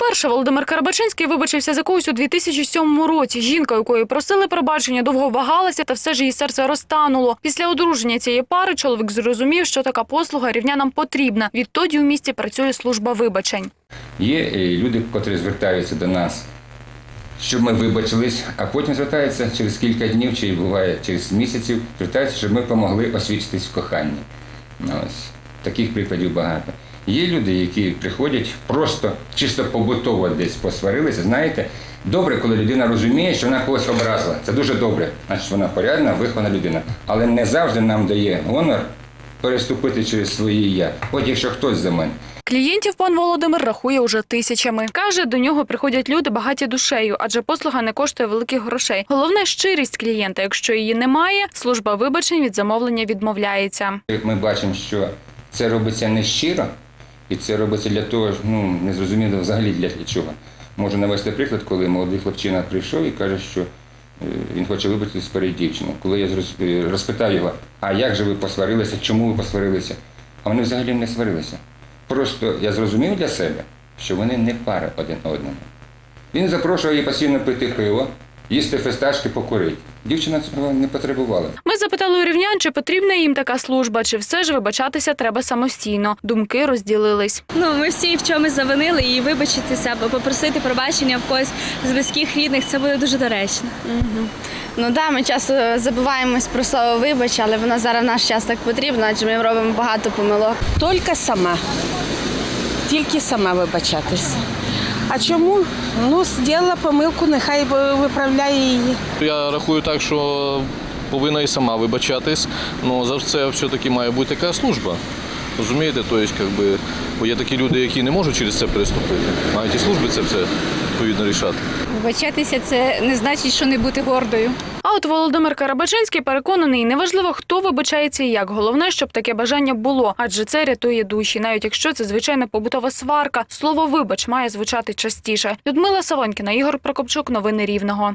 Вперше Володимир Карабачинський вибачився за когось у 2007 році. Жінка, якої просили пробачення, довго вагалася, та все ж її серце розтануло. Після одруження цієї пари чоловік зрозумів, що така послуга рівнянам потрібна. Відтоді у місті працює служба вибачень. Є е, люди, котрі звертаються до нас, щоб ми вибачились, а потім звертаються через кілька днів, чи буває через місяців, звертаються, щоб ми допомогли освідчитись в коханні. Ось. Таких прикладів багато. Є люди, які приходять просто чисто побутово десь посварилися. Знаєте, добре, коли людина розуміє, що вона когось образила. Це дуже добре. Значить, вона порядна, вихована людина. Але не завжди нам дає гонор переступити через своє я. От якщо хтось за мене. Клієнтів пан Володимир рахує уже тисячами. Каже, до нього приходять люди багаті душею, адже послуга не коштує великих грошей. Головне щирість клієнта. Якщо її немає, служба вибачень від замовлення відмовляється. Ми бачимо, що це робиться не щиро, і це робиться для того, ну не зрозуміло взагалі для чого. Можу навести приклад, коли молодий хлопчина прийшов і каже, що е, він хоче вибачитись перед дівчиною. Коли я е, розпитав його, а як же ви посварилися, чому ви посварилися? А вони взагалі не сварилися. Просто я зрозумів для себе, що вони не пара один одному. Він запрошував її постійно пити пиво, їсти фисташки, покурити. Дівчина цього не потребувала. Ми запитали у рівнян, чи потрібна їм така служба, чи все ж вибачатися треба самостійно. Думки розділились. Ну, ми всі в чомусь завинили і вибачитися або попросити пробачення в когось з близьких рідних це буде дуже доречно. Ну да, ми часто забуваємось про слово вибач, але воно зараз в наш час так потрібно, адже ми робимо багато помилок. Тільки сама. Тільки сама вибачатись. А чому? Ну, зробила помилку, нехай виправляє її. Я рахую так, що повинна і сама вибачатись, але за це все-таки має бути така служба. Розумієте, тобто, як би, бо є такі люди, які не можуть через це переступити. Мають і служби це все відповідно рішати. Вибачатися це не значить, що не бути гордою. А от Володимир Карабачинський переконаний, неважливо, хто вибачається і як. Головне, щоб таке бажання було, адже це рятує душі, навіть якщо це звичайна побутова сварка. Слово вибач має звучати частіше. Людмила Савонькіна, Ігор Прокопчук, новини Рівного.